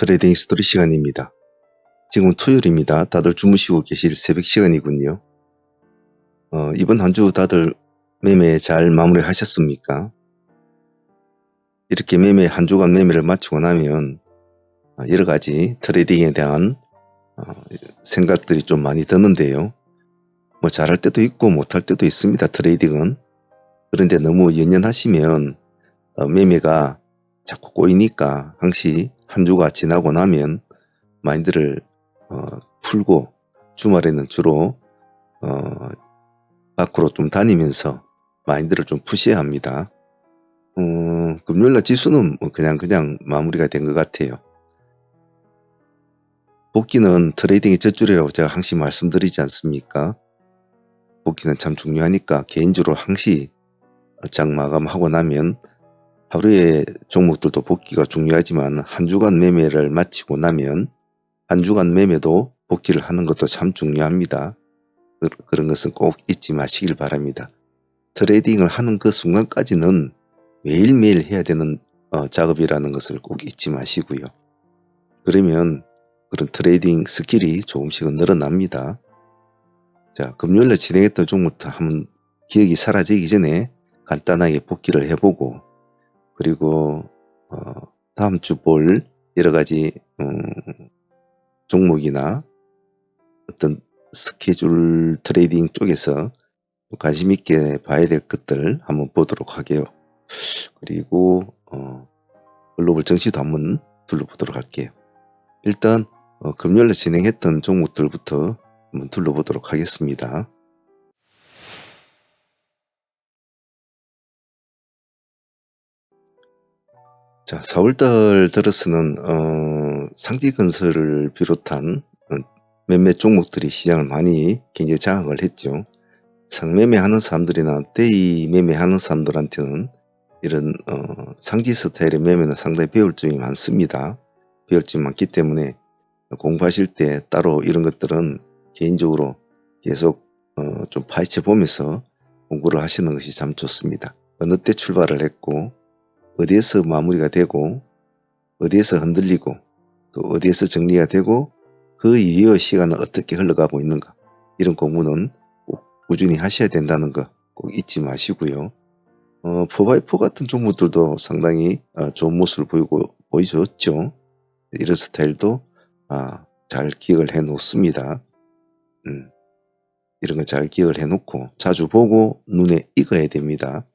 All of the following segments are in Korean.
트레이딩 스토리 시간입니다. 지금 토요일입니다. 다들 주무시고 계실 새벽 시간이군요. 어, 이번 한 주 다들 매매 잘 마무리 하셨습니까? 이렇게 매매 한 주간 매매를 마치고 나면 어, 여러 가지 트레이딩에 대한 어, 생각들이 좀 많이 드는데요. 뭐 잘할 때도 있고 못할 때도 있습니다. 트레이딩은. 그런데 너무 연연하시면 어, 매매가 자꾸 꼬이니까 항시 한 주가 지나고 나면 마인드를 어, 풀고 주말에는 주로 어, 밖으로 좀 다니면서 마인드를 좀 푸셔야 합니다. 어, 금요일날 지수는 뭐 그냥 그냥 마무리가 된 것 같아요. 복귀는 트레이딩의 젖줄이라고 제가 항시 말씀드리지 않습니까? 복귀는 참 중요하니까 개인적으로 항시 장 마감하고 나면 하루의 종목들도 복귀가 중요하지만 한 주간 매매를 마치고 나면 한 주간 매매도 복귀를 하는 것도 참 중요합니다. 그- 그런 것은 꼭 잊지 마시길 바랍니다. 트레이딩을 하는 그 순간까지는 매일매일 해야 되는 어, 작업이라는 것을 꼭 잊지 마시고요. 그러면 그런 트레이딩 스킬이 조금씩은 늘어납니다. 자, 금요일에 진행했던 종목부터 한번 기억이 사라지기 전에 간단하게 복귀를 해보고 그리고 어, 다음 주 볼 여러 가지 음, 종목이나 어떤 스케줄 트레이딩 쪽에서 관심 있게 봐야 될 것들 한번 보도록 하게요. 그리고 어, 글로벌 정시도 한번 둘러보도록 할게요. 일단 어, 금요일에 진행했던 종목들부터 한번 둘러보도록 하겠습니다. 자, 4월달 들어서는 어, 상지건설을 비롯한 어, 몇몇 종목들이 시장을 많이 굉장히 장악을 했죠. 상매매하는 사람들이나 대이 매매하는 사람들한테는 이런 어, 상지 스타일의 매매는 상당히 배울 점이 많습니다. 배울 점이 많기 때문에 공부하실 때 따로 이런 것들은 개인적으로 계속 어, 좀 파헤쳐 보면서 공부를 하시는 것이 참 좋습니다. 어느 때 출발을 했고 어디에서 마무리가 되고 어디에서 흔들리고 또 어디에서 정리가 되고 그 이후 시간은 어떻게 흘러가고 있는가 이런 공부는 꼭 꾸준히 하셔야 된다는 거 꼭 잊지 마시고요. 어, 4x4 같은 종목들도 상당히 어, 좋은 모습을 보이고 보여줬죠. 이런 스타일도 아, 잘 기억을 해 놓습니다. 음, 이런 거 잘 기억을 해 놓고 자주 보고 눈에 익어야 됩니다.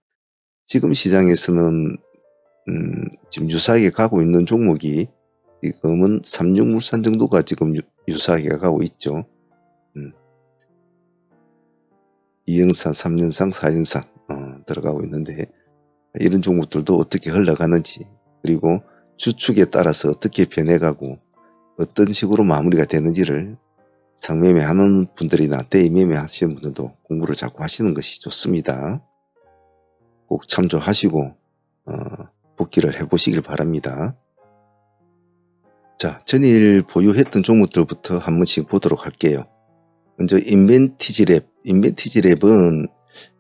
지금 시장에서는 음, 지금 유사하게 가고 있는 종목이 지금은 삼육물산 정도가 지금 유, 유사하게 가고 있죠. 음. 2연산, 3연상, 4연상 어, 들어가고 있는데 이런 종목들도 어떻게 흘러가는지 그리고 주축에 따라서 어떻게 변해가고 어떤 식으로 마무리가 되는지를 상매매 하는 분들이나 대매매 하시는 분들도 공부를 자꾸 하시는 것이 좋습니다. 꼭 참조하시고 어, 복귀를 해보시길 바랍니다. 자, 전일 보유했던 종목들부터 한 번씩 보도록 할게요. 먼저 인벤티지랩. 인벤티지랩은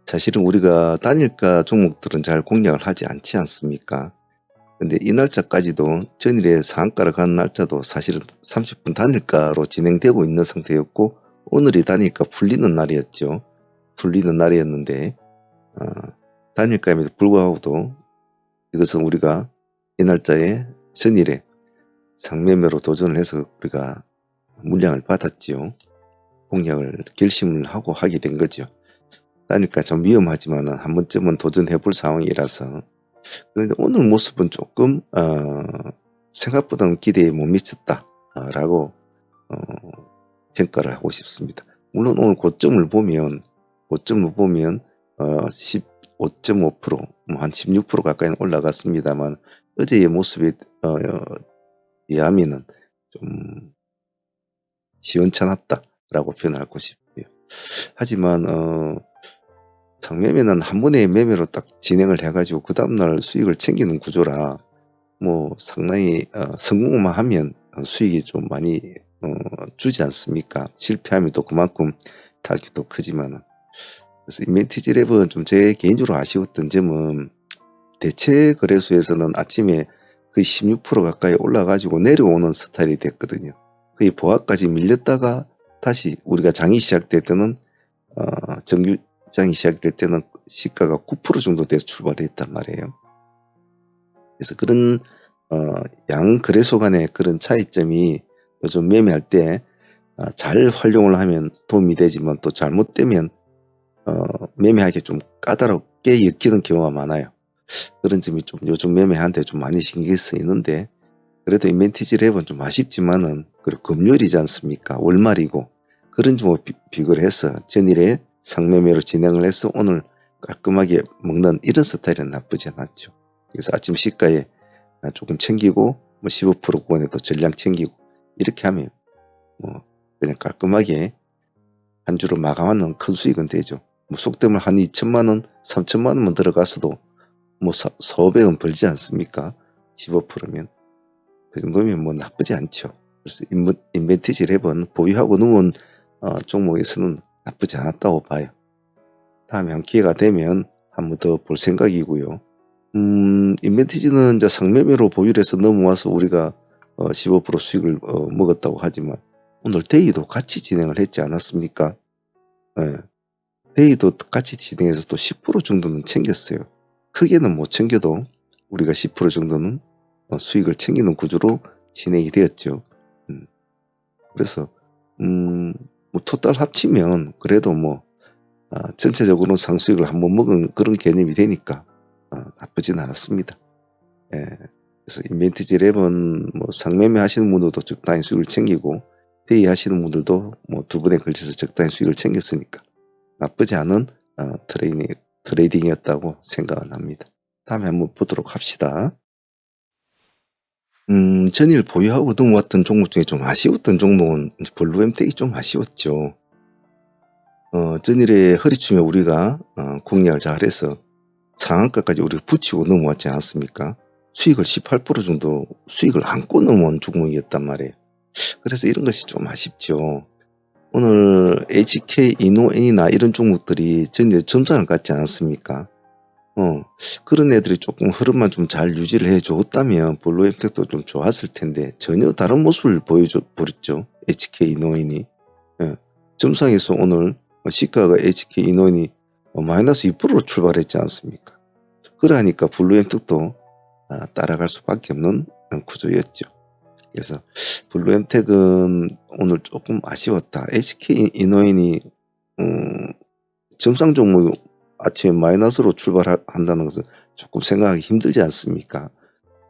사실은 우리가 단일가 종목들은 잘 공략을 하지 않지 않습니까? 근데 이 날짜까지도 전일에 상한가를 간 날짜도 사실은 30분 단일가로 진행되고 있는 상태였고 오늘이 단일가 풀리는 날이었죠. 풀리는 날이었는데 어, 단일가임에도 불구하고도 이것은 우리가 이 날짜에 전일에 상매매로 도전을 해서 우리가 물량을 받았지요. 공략을 결심을 하고 하게 된 거죠. 그러니까 좀 위험하지만 한 번쯤은 도전해 볼 상황이라서 그런데 오늘 모습은 조금 어, 생각보다는 기대에 못 미쳤다라고 어, 평가를 하고 싶습니다. 물론 오늘 고점을 보면 고점을 보면 어, 15.5%, 뭐 한 16% 가까이 올라갔습니다만 어제의 모습에 어, 비하면은 좀 시원찮았다라고 표현하고 싶고요. 하지만 어, 장매매는 한 번의 매매로 딱 진행을 해가지고 그 다음날 수익을 챙기는 구조라 뭐 상당히 어, 성공만 하면 수익이 좀 많이 어, 주지 않습니까? 실패하면 또 그만큼 타격도 크지만은 그래서 인벤티지 랩은 좀 제 개인적으로 아쉬웠던 점은 대체 거래소에서는 아침에 거의 16% 가까이 올라가지고 내려오는 스타일이 됐거든요. 거의 보합까지 밀렸다가 다시 우리가 장이 시작될 때는 어, 정규장이 시작될 때는 시가가 9% 정도 돼서 출발했단 말이에요. 그래서 그런 어, 양 거래소 간의 그런 차이점이 요즘 매매할 때 아, 잘 활용을 하면 도움이 되지만 또 잘못되면 어, 매매하기 좀 까다롭게 엮이는 경우가 많아요. 그런 점이 좀 요즘 매매하는데 좀 많이 신경 쓰이는데 그래도 인벤티지 랩은 좀 아쉽지만은 그리고 금요일이지 않습니까? 월말이고 그런 점을 비, 비교를 해서 전일에 상매매로 진행을 해서 오늘 깔끔하게 먹는 이런 스타일은 나쁘지 않았죠. 그래서 아침 시가에 조금 챙기고 뭐 15% 구간에 또 전량 챙기고 이렇게 하면 뭐 그냥 깔끔하게 한 주로 마감하는 큰 수익은 되죠. 뭐 속되면 한 2천만 원, 3천만 원만 들어가서도 뭐 사, 400원 벌지 않습니까? 15%면 그 정도면 뭐 나쁘지 않죠. 그래서 인벤티지 랩은 보유하고 누운 어, 종목에서는 나쁘지 않았다고 봐요. 다음에 한 기회가 되면 한 번 더 볼 생각이고요. 음, 인벤티지는 이제 상매매로 보유를 해서 넘어와서 우리가 어, 15% 수익을 어, 먹었다고 하지만 오늘 데이도 같이 진행을 했지 않았습니까? 예. 데이도 같이 진행해서 또 10% 정도는 챙겼어요. 크게는 못 챙겨도 우리가 10% 정도는 어, 수익을 챙기는 구조로 진행이 되었죠. 음. 그래서 음, 뭐 토탈 합치면 그래도 뭐 아, 전체적으로 상수익을 한 번 먹은 그런 개념이 되니까 어, 나쁘진 않았습니다. 예. 그래서 인벤티지 랩은 뭐 상매매 하시는 분들도 적당히 수익을 챙기고 대의 하시는 분들도 뭐 두 번에 걸쳐서 적당히 수익을 챙겼으니까 나쁘지 않은 어, 트레이닝, 트레이딩이었다고 생각은 합니다. 다음에 한번 보도록 합시다. 음, 전일 보유하고 넘어왔던 종목 중에 좀 아쉬웠던 종목은 블루엠텍이 좀 아쉬웠죠. 어, 전일에 허리춤에 우리가 어, 공략을 잘해서 상한가까지 우리가 붙이고 넘어왔지 않았습니까? 수익을 18% 정도 수익을 안고 넘어온 종목이었단 말이에요. 그래서 이런 것이 좀 아쉽죠. 오늘 HK, 이노엔이나 이런 종목들이 전일 점상을 갖지 않았습니까? 어, 그런 애들이 조금 흐름만 좀 잘 유지를 해줬다면 볼로 혜택도 좀 좋았을 텐데 전혀 다른 모습을 보여줘 버렸죠. HK 이노인이. 예, 점상에서 오늘 시가가 HK 이노인이 마이너스 2%로 출발했지 않습니까? 그러니까 블루 엠텍도 아, 따라갈 수밖에 없는 구조였죠. 그래서 블루엠텍은 오늘 조금 아쉬웠다. HK 이노인이 음, 점상 종목 아침에 마이너스로 출발한다는 것은 조금 생각하기 힘들지 않습니까?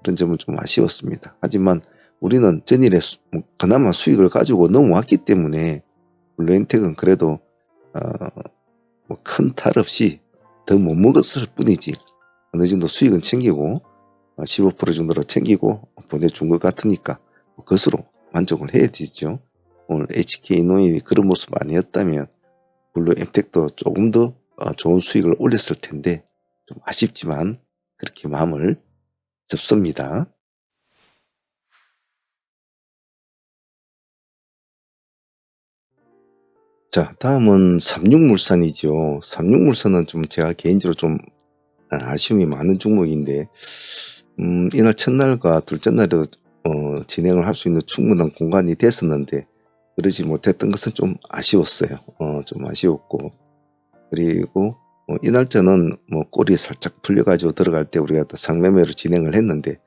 그런 점은 좀 아쉬웠습니다. 하지만 우리는 전일에 뭐 그나마 수익을 가지고 넘어왔기 때문에 블루엔텍은 그래도 어, 뭐 큰 탈 없이 더 못 먹었을 뿐이지 어느 정도 수익은 챙기고 15% 어, 정도로 챙기고 보내준 것 같으니까 그것으로 만족을 해야 되죠. 오늘 HK 노인이 그런 모습 아니었다면 물론 엠텍도 조금 더 어, 좋은 수익을 올렸을 텐데 좀 아쉽지만 그렇게 마음을 접습니다. 자, 다음은 삼육물산이죠. 삼육물산은 좀 제가 개인적으로 좀 아쉬움이 많은 종목인데, 음, 이날 첫날과 둘째 날에도 어, 진행을 할 수 있는 충분한 공간이 됐었는데 그러지 못했던 것은 좀 아쉬웠어요. 어, 좀 아쉬웠고 그리고 어, 이 날짜는 뭐 꼬리 살짝 풀려가지고 들어갈 때 우리가 또 상매매로 진행을 했는데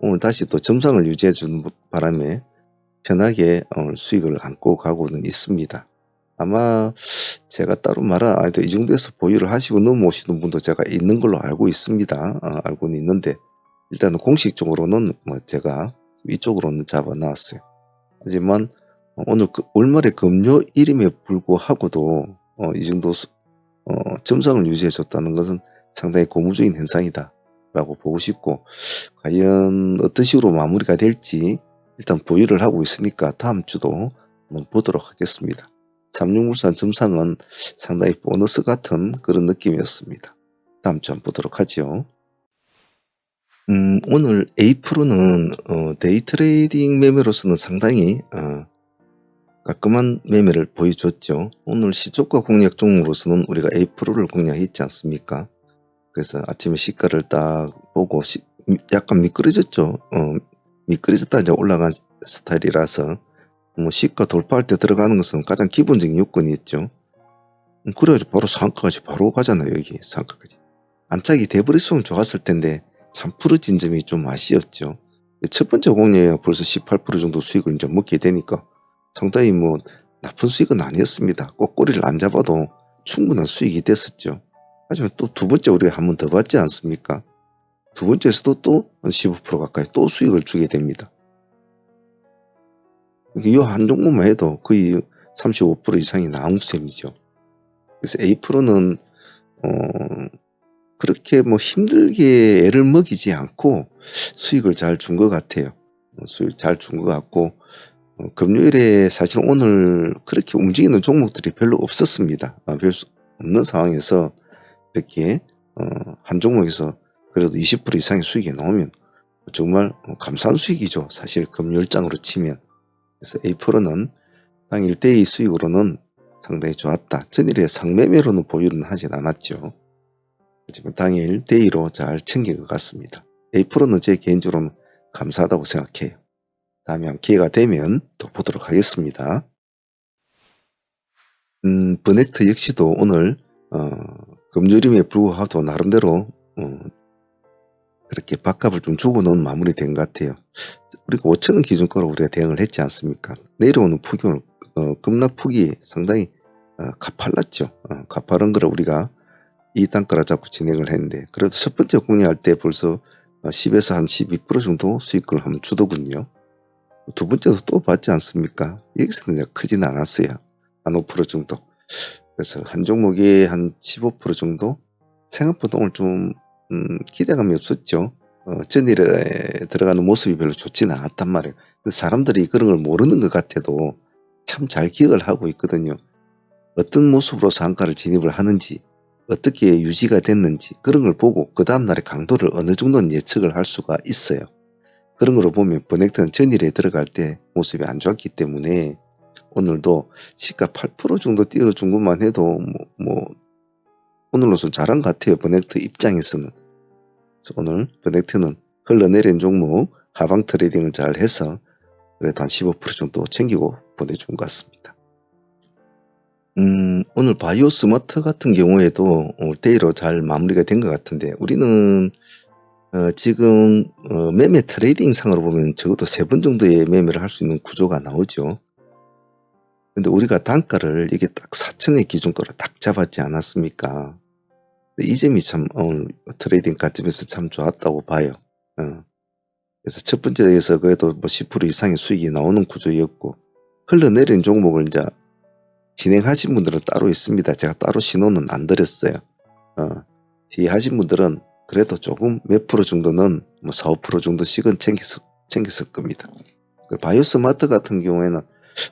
오늘 다시 또 점상을 유지해 주는 바람에 편하게 오늘 수익을 안고 가고는 있습니다. 아마 제가 따로 말한 아이도 이 정도에서 보유를 하시고 넘어오시는 분도 제가 있는 걸로 알고 있습니다. 어, 알고는 있는데 일단은 공식적으로는 뭐 제가 이쪽으로는 잡아놨어요. 하지만 오늘 그 월말에 금요일임에 불구하고도 어, 이 정도 수, 어, 점상을 유지해 줬다는 것은 상당히 고무적인 현상이다 라고 보고 싶고 과연 어떤 식으로 마무리가 될지 일단 보유를 하고 있으니까 다음 주도 한번 보도록 하겠습니다. 삼육물산 점상은 상당히 보너스 같은 그런 느낌이었습니다. 다음 주 한번 보도록 하죠. 음, 오늘 A 프로는 어, 데이 트레이딩 매매로서는 상당히 어, 깔끔한 매매를 보여줬죠. 오늘 시초가 공략 종목으로서는 우리가 A 프로를 공략했지 않습니까? 그래서 아침에 시가를 딱 보고 시, 미- 약간 미끄러졌죠. 어, 미끄러졌다 이제 올라간 스타일이라서 뭐 시가 돌파할 때 들어가는 것은 가장 기본적인 요건이었죠. 음, 그래가지고 바로 상가까지 바로 가잖아요 여기 상가까지. 안착이 돼버렸으면 좋았을 텐데 참 풀어진 점이 좀 아쉬웠죠. 첫 번째 공략에 벌써 18% 정도 수익을 이제 먹게 되니까 상당히 뭐 나쁜 수익은 아니었습니다. 꼭 꼬리를 안 잡아도 충분한 수익이 됐었죠. 하지만 또 두 번째 우리가 한 번 더 받지 않습니까? 두 번째에서도 또 한 15% 가까이 또 수익을 주게 됩니다. 이 한 종목만 해도 거의 35% 이상이 나온 셈이죠. 그래서 A 프로는 어 그렇게 뭐 힘들게 애를 먹이지 않고 수익을 잘 준 것 같아요. 어, 수익 잘 준 것 같고 어, 금요일에 사실 오늘 그렇게 움직이는 종목들이 별로 없었습니다. 아, 별수 없는 상황에서 이렇게 어, 한 종목에서 그래도 20% 이상의 수익이 나오면 정말 어, 감사한 수익이죠. 사실 금요일장으로 치면. 그래서 A 프로는 당 1대2 수익으로는 상당히 좋았다. 전일에 상매매로는 보유는 하진 않았죠. 하지만 당일 대2로 잘 챙긴 것 같습니다. A 프로는 제 개인적으로는 감사하다고 생각해요. 다음에 한 기회가 되면 또 보도록 하겠습니다. 음, 버넥트 역시도 오늘 어, 금요일임에 불구하고 나름대로 어, 그렇게 밥값을 좀 주고 놓은 마무리된 것 같아요. 우리가 5천원 기준가로 우리가 대응을 했지 않습니까? 내려오는 폭이 어, 급락 폭이 상당히 어, 가팔랐죠. 어, 가파른 거를 우리가 이 단가로 잡고 진행을 했는데 그래도 첫 번째 공략할 때 벌써 어, 10에서 한 12% 정도 수익을 한번 주더군요. 두 번째도 또 받지 않습니까? 여기서는 크진 않았어요. 한 5% 정도. 그래서 한 종목에 한15% 정도? 생각보다 오늘 좀 음, 기대감이 없었죠. 어, 전일에 들어가는 모습이 별로 좋지는 않았단 말이에요. 사람들이 그런 걸 모르는 것 같아도 참 잘 기억을 하고 있거든요. 어떤 모습으로 상가를 진입을 하는지, 어떻게 유지가 됐는지 그런 걸 보고 그 다음날의 강도를 어느 정도는 예측을 할 수가 있어요. 그런 걸로 보면 버넥트는 전일에 들어갈 때 모습이 안 좋았기 때문에 오늘도 시가 8% 정도 띄워준 것만 해도 뭐, 뭐 오늘로서 잘한 것 같아요. 버넥트 입장에서는. 오늘 버넥트는 흘러내린 종목 하방 트레이딩을 잘 해서 그래도 한 15% 정도 챙기고 보내준 것 같습니다. 음, 오늘 바이오 스마트 같은 경우에도 어, 데이로 잘 마무리가 된 것 같은데 우리는 어, 지금 어, 매매 트레이딩 상으로 보면 적어도 세번 정도의 매매를 할 수 있는 구조가 나오죠. 근데 우리가 단가를 이게 딱 4천의 기준가로 딱 잡았지 않았습니까? 이 점이 참 오늘 트레이딩 가점에서 참 좋았다고 봐요. 어. 그래서 첫 번째에서 그래도 뭐 10% 이상의 수익이 나오는 구조였고 흘러내린 종목을 이제 진행하신 분들은 따로 있습니다. 제가 따로 신호는 안 드렸어요. 어. 하신 분들은 그래도 조금 몇 프로 정도는 뭐 4, 5% 정도씩은 챙겼, 챙겼을 겁니다. 그 바이오스마트 같은 경우에는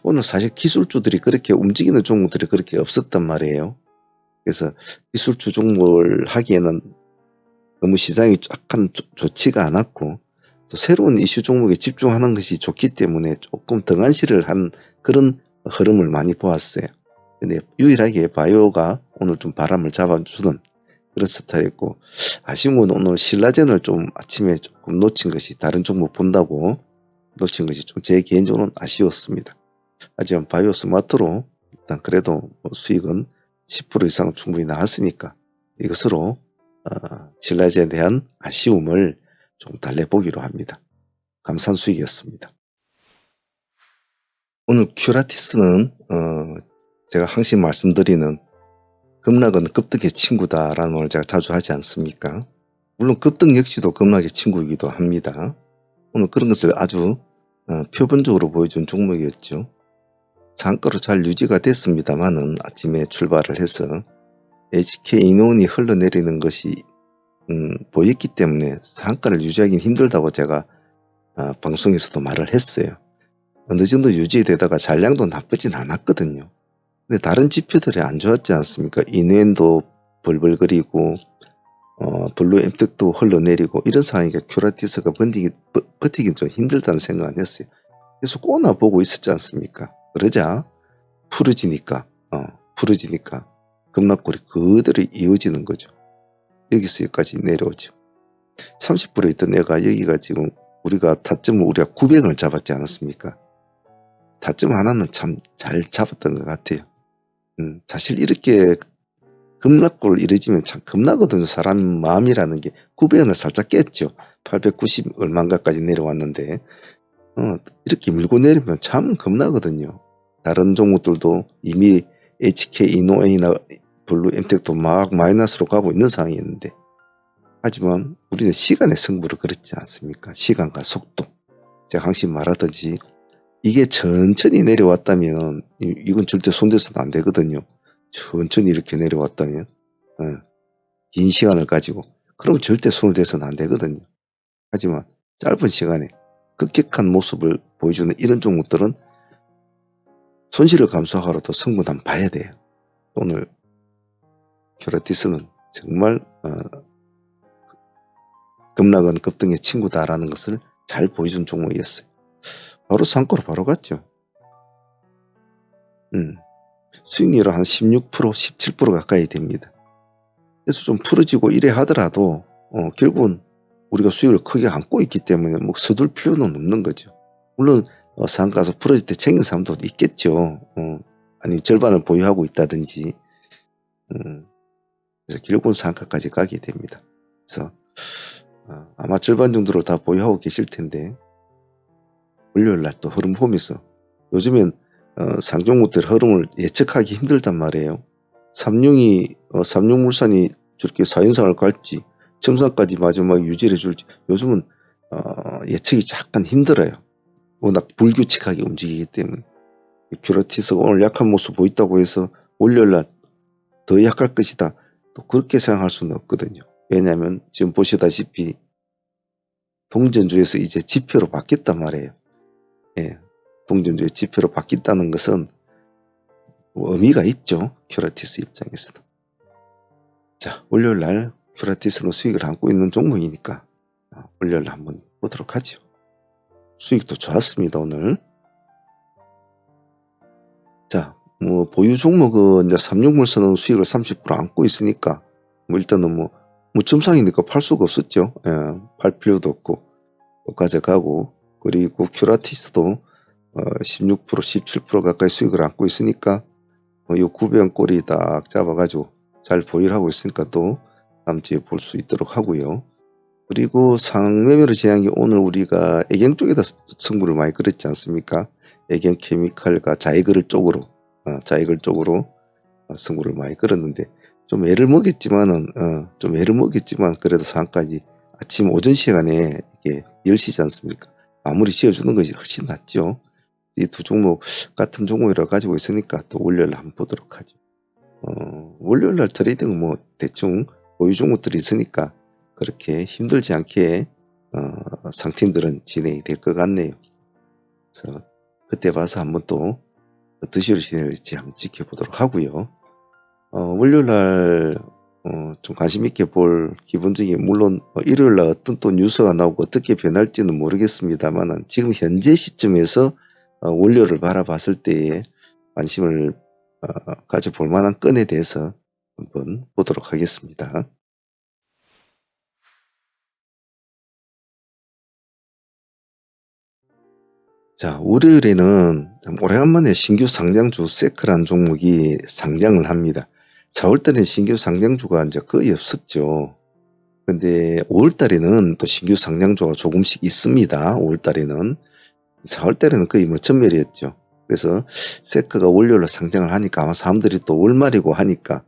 오늘 사실 기술주들이 그렇게 움직이는 종목들이 그렇게 없었단 말이에요. 그래서 기술주 종목을 하기에는 너무 시장이 약간 좋- 좋지가 않았고 또 새로운 이슈 종목에 집중하는 것이 좋기 때문에 조금 등한시를 한 그런 흐름을 많이 보았어요. 근데 유일하게 바이오가 오늘 좀 바람을 잡아주는 그런 스타일이었고 아쉬운 건 오늘 신라젠을 좀 아침에 조금 놓친 것이 다른 종목 본다고 놓친 것이 좀 제 개인적으로는 아쉬웠습니다. 하지만 바이오 스마트로 일단 그래도 뭐 수익은 10% 이상 충분히 나왔으니까 이것으로 어, 신라젠에 대한 아쉬움을 좀 달래보기로 합니다. 감사한 수익이었습니다. 오늘 큐라티스는 어, 제가 항상 말씀드리는 급락은 급등의 친구다라는 말을 제가 자주 하지 않습니까? 물론 급등 역시도 급락의 친구이기도 합니다. 오늘 그런 것을 아주 어, 표본적으로 보여준 종목이었죠. 상가로 잘 유지가 됐습니다만은 아침에 출발을 해서 HK 인원이 흘러내리는 것이 음, 보였기 때문에 상가를 유지하기는 힘들다고 제가 아, 방송에서도 말을 했어요. 어느 정도 유지되다가 잔량도 나쁘진 않았거든요. 근데 다른 지표들이 안 좋았지 않습니까? 인웬도 벌벌거리고 어, 블루 엠텍도 흘러내리고 이런 상황이니까 큐라티스가 버티기, 버, 버티긴 좀 힘들다는 생각을 했어요. 그래서 꼬나 보고 있었지 않습니까? 그러자 풀어지니까 어, 풀어지니까 급락골이 그대로 이어지는 거죠. 여기서 여기까지 내려오죠. 30불에 있던 애가 여기가 지금 우리가 타점을 우리가 900을 잡았지 않았습니까? 타점 하나는 참 잘 잡았던 것 같아요. 음, 사실 이렇게 급락골 이루어지면 참 겁나거든요. 사람 마음이라는 게 900원을 살짝 깼죠. 890 얼마인가까지 내려왔는데 어, 이렇게 밀고 내리면 참 겁나거든요. 다른 종목들도 이미 HK, 이노엔이나 블루, 엠텍도 막 마이너스로 가고 있는 상황이었는데 하지만 우리는 시간의 승부를 그렇지 않습니까? 시간과 속도. 제가 항상 말하듯이 이게 천천히 내려왔다면 이- 이건 절대 손대서는 안 되거든요. 천천히 이렇게 내려왔다면 어, 긴 시간을 가지고 그럼 절대 손을 대서는 안 되거든요. 하지만 짧은 시간에 급격한 모습을 보여주는 이런 종목들은 손실을 감수하고라도 승부는 한번 봐야 돼요. 오늘 큐라티스는 정말 어, 급락은 급등의 친구다라는 것을 잘 보여준 종목이었어요. 바로 상가로 바로 갔죠. 음, 수익률은 한 16%, 17% 가까이 됩니다. 그래서 좀 풀어지고 이래 하더라도 어, 결국은 우리가 수익을 크게 안고 있기 때문에 뭐 서둘 필요는 없는 거죠. 물론 어, 상가에서 풀어질 때 챙긴 사람도 있겠죠. 어, 아니면 절반을 보유하고 있다든지. 음, 그래서 결국은 상가까지 가게 됩니다. 그래서 어, 아마 절반 정도를 다 보유하고 계실 텐데 월요일 날 또 흐름 보면서 요즘엔 어, 상종목들 흐름을 예측하기 힘들단 말이에요. 삼룡이 어, 삼룡물산이 저렇게 사연상을 갈지 첨상까지 마지막에 유지를 해줄지 요즘은 어, 예측이 약간 힘들어요. 워낙 불규칙하게 움직이기 때문에 큐라티스가 오늘 약한 모습 보였다고 해서 월요일 날 더 약할 것이다. 또 그렇게 생각할 수는 없거든요. 왜냐하면 지금 보시다시피 동전주에서 이제 지표로 바뀌었단 말이에요. 예, 동전주의 지표로 바뀌었다는 것은 뭐 의미가 있죠. 큐라티스 입장에서는. 자, 월요일 날 큐라티스는 수익을 안고 있는 종목이니까 아, 월요일 날 한번 보도록 하죠. 수익도 좋았습니다, 오늘. 자, 뭐 보유 종목은 이제 삼육물선은 수익을 30% 안고 있으니까 뭐 일단은 뭐 무첨상이니까 팔 수가 없었죠. 예, 팔 필요도 없고 또 가져가고 그리고 큐라티스도 어, 16% 17% 가까이 수익을 안고 있으니까 뭐요 900원 꼬리 딱 잡아가지고 잘 보유를 하고 있으니까 또 다음 주에 볼 수 있도록 하고요. 그리고 상매매로 제한 게 오늘 우리가 애경 쪽에다 승부를 많이 끌었지 않습니까? 애경 케미칼과 자이글 쪽으로 어, 자이글 쪽으로 어, 승부를 많이 끌었는데 좀 애를 먹였지만은 어, 좀 애를 먹였지만 그래도 상까지 아침 오전 시간에 이게 10시지 않습니까? 마무리 지어주는 것이 훨씬 낫죠. 이 두 종목 같은 종목이라 가지고 있으니까 또 월요일 한번 보도록 하죠. 어, 월요일 날 트레이딩은 뭐 대충 보유 종목들이 있으니까 그렇게 힘들지 않게 어, 상팀들은 진행이 될 것 같네요. 그래서 그때 봐서 한번 또 어떤 식으로 진행될지 한번 지켜보도록 하고요. 어, 월요일 날, 어, 좀 관심 있게 볼 기본적인, 물론 어, 일요일 날 어떤 또 뉴스가 나오고 어떻게 변할지는 모르겠습니다만 지금 현재 시점에서 어, 월요일을 바라봤을 때에 관심을 어, 가져볼 만한 건에 대해서 한번 보도록 하겠습니다. 자, 월요일에는 참 오래간만에 신규 상장주 세크란 종목이 상장을 합니다. 4월 달에 신규 상장주가 이제 거의 없었죠. 근데 5월 달에는 또 신규 상장주가 조금씩 있습니다. 5월 달에는. 4월 달에는 거의 뭐 전멸이었죠. 그래서 세크가 월요일로 상장을 하니까 아마 사람들이 또 월말이고 하니까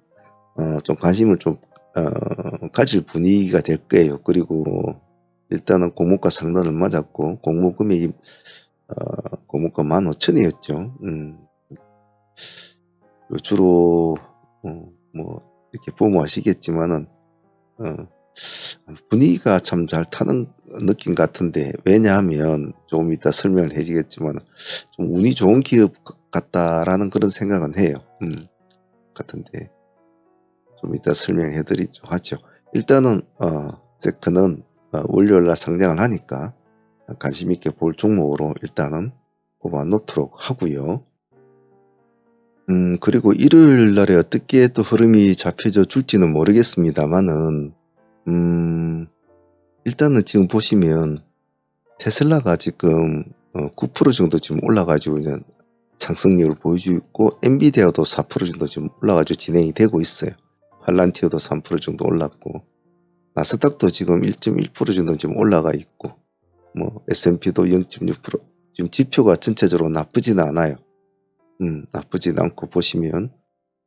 어, 좀 관심을 좀 어, 가질 분위기가 될 거예요. 그리고 일단은 공모가 상단을 맞았고 공모 금액이 어, 공모가 15,000이었죠. 음. 주로 어, 뭐 이렇게 보면 아시겠지만은 어, 분위기가 참 잘 타는 느낌 같은데 왜냐하면 조금 이따 설명을 해주겠지만 좀 운이 좋은 기업 같다라는 그런 생각은 해요. 음, 같은데 좀 이따 설명해 드리죠 하죠. 일단은 어, 세크는 어, 월요일날 상장을 하니까 관심 있게 볼 종목으로 일단은 뽑아 놓도록 하고요. 음, 그리고 일요일 날에 어떻게 또 흐름이 잡혀져 줄지는 모르겠습니다만은, 음, 일단은 지금 보시면 테슬라가 지금 어, 9% 정도 지금 올라가지고 있는 상승률을 보여주고 있고 엔비디아도 4% 정도 지금 올라가지고 진행이 되고 있어요. 팔란티어도 3% 정도 올랐고 나스닥도 지금 1.1% 정도 지금 올라가 있고 뭐 S&P도 0.6% 지금 지표가 전체적으로 나쁘지는 않아요. 음, 나쁘진 않고 보시면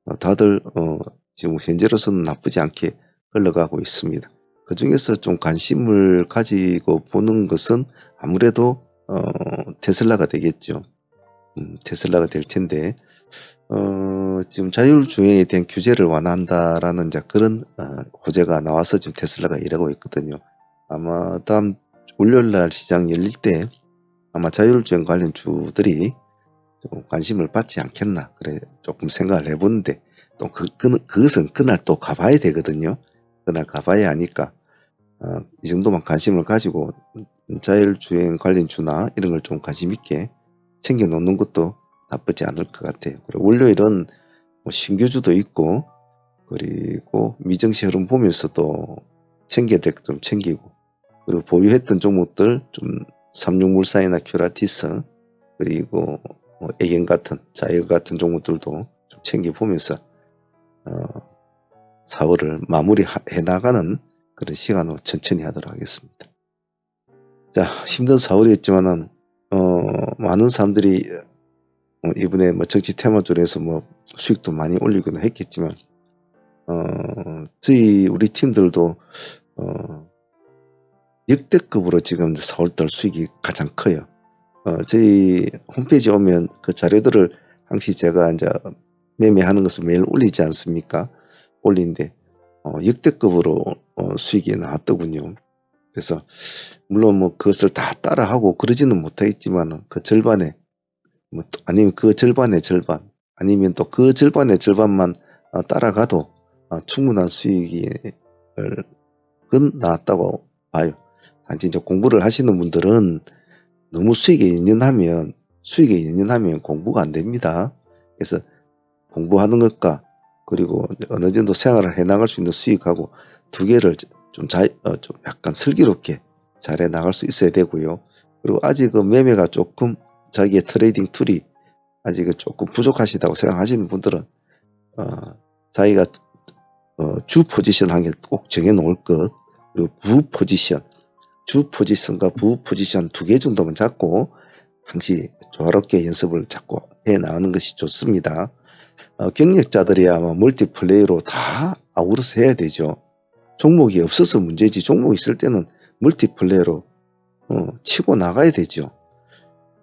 어, 다들 어, 지금 현재로서는 나쁘지 않게 흘러가고 있습니다. 그 중에서 좀 관심을 가지고 보는 것은 아무래도 어, 테슬라가 되겠죠. 음, 테슬라가 될 텐데 어, 지금 자율주행에 대한 규제를 완화한다라는 이제 그런 어, 호재가 나와서 지금 테슬라가 이러고 있거든요. 아마 다음 월요일 날 시장 열릴 때 아마 자율주행 관련 주들이 좀 관심을 받지 않겠나 그래 조금 생각을 해보는데 또 그, 그, 그것은 그날 또 가봐야 되거든요. 그날 가봐야 하니까 어, 이 정도만 관심을 가지고 자율주행 관련 주나 이런 걸 좀 관심 있게 챙겨 놓는 것도 나쁘지 않을 것 같아요. 그리고 월요일은 뭐 신규주도 있고 그리고 미정시 흐름 보면서도 챙겨야 될 것 좀 챙기고 그리고 보유했던 종목들 좀 삼육물산이나 큐라티스 그리고 뭐 애견 같은 자유 같은 종목들도 좀 챙겨보면서 어, 4월을 마무리해 나가는 그런 시간으로 천천히 하도록 하겠습니다. 자 힘든 4월이었지만은 어, 많은 사람들이 어, 이번에 뭐 정치 테마주에서 뭐 수익도 많이 올리기는 했겠지만 어, 저희 우리 팀들도 어, 역대급으로 지금 4월달 수익이 가장 커요. 어, 저희 홈페이지 오면 그 자료들을 항시 제가 이제 매매하는 것을 매일 올리지 않습니까? 올리는데 어, 역대급으로 어, 수익이 나왔더군요. 그래서 물론 뭐 그것을 다 따라하고 그러지는 못하겠지만 그 절반에 뭐또 아니면 그 절반의 절반 아니면 또 그 절반의 절반만 어, 따라가도 어, 충분한 수익이 은 나왔다고 봐요. 단지 이제 공부를 하시는 분들은 너무 수익에 연연하면 수익에 연연하면 공부가 안 됩니다. 그래서 공부하는 것과 그리고 어느 정도 생활을 해 나갈 수 있는 수익하고 두 개를 좀, 자, 어, 좀 약간 슬기롭게 잘해 나갈 수 있어야 되고요. 그리고 아직 그 매매가 조금 자기의 트레이딩 툴이 아직 조금 부족하시다고 생각하시는 분들은 어, 자기가 어, 주 포지션 한 개 꼭 정해 놓을 것 그리고 부 포지션 주 포지션과 부 포지션 두 개 정도만 잡고 항시 조화롭게 연습을 자꾸 해 나가는 것이 좋습니다. 어, 경력자들이 아마 멀티플레이로 다 아우러서 해야 되죠. 종목이 없어서 문제지 종목 있을 때는 멀티플레이로 어, 치고 나가야 되죠.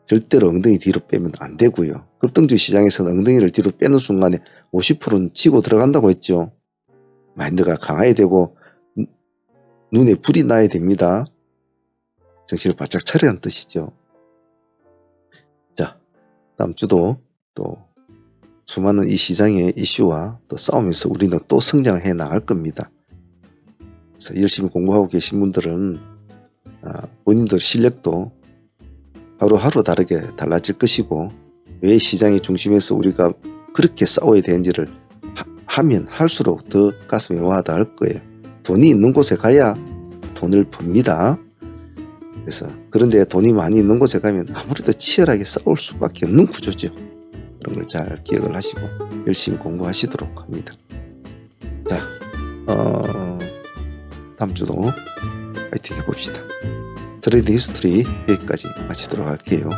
절대로 엉덩이 뒤로 빼면 안 되고요. 급등주 시장에서는 엉덩이를 뒤로 빼는 순간에 50%는 치고 들어간다고 했죠. 마인드가 강해야 되고 눈에 불이 나야 됩니다. 정신을 바짝 차리라는 뜻이죠. 자, 다음 주도 또 수많은 이 시장의 이슈와 또 싸우면서 우리는 또 성장해 나갈 겁니다. 그래서 열심히 공부하고 계신 분들은 아, 본인들 실력도 하루하루 다르게 달라질 것이고 왜 시장의 중심에서 우리가 그렇게 싸워야 되는지를 하, 면 할수록 더 가슴에 와닿을 거예요. 돈이 있는 곳에 가야 돈을 법니다. 그래서 그런데 돈이 많이 있는 곳에 가면 아무래도 치열하게 싸울 수밖에 없는 구조죠. 그런 걸 잘 기억을 하시고 열심히 공부하시도록 합니다. 자, 어, 다음 주도 파이팅 해봅시다. 트레이드 히스토리 여기까지 마치도록 할게요.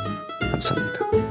감사합니다.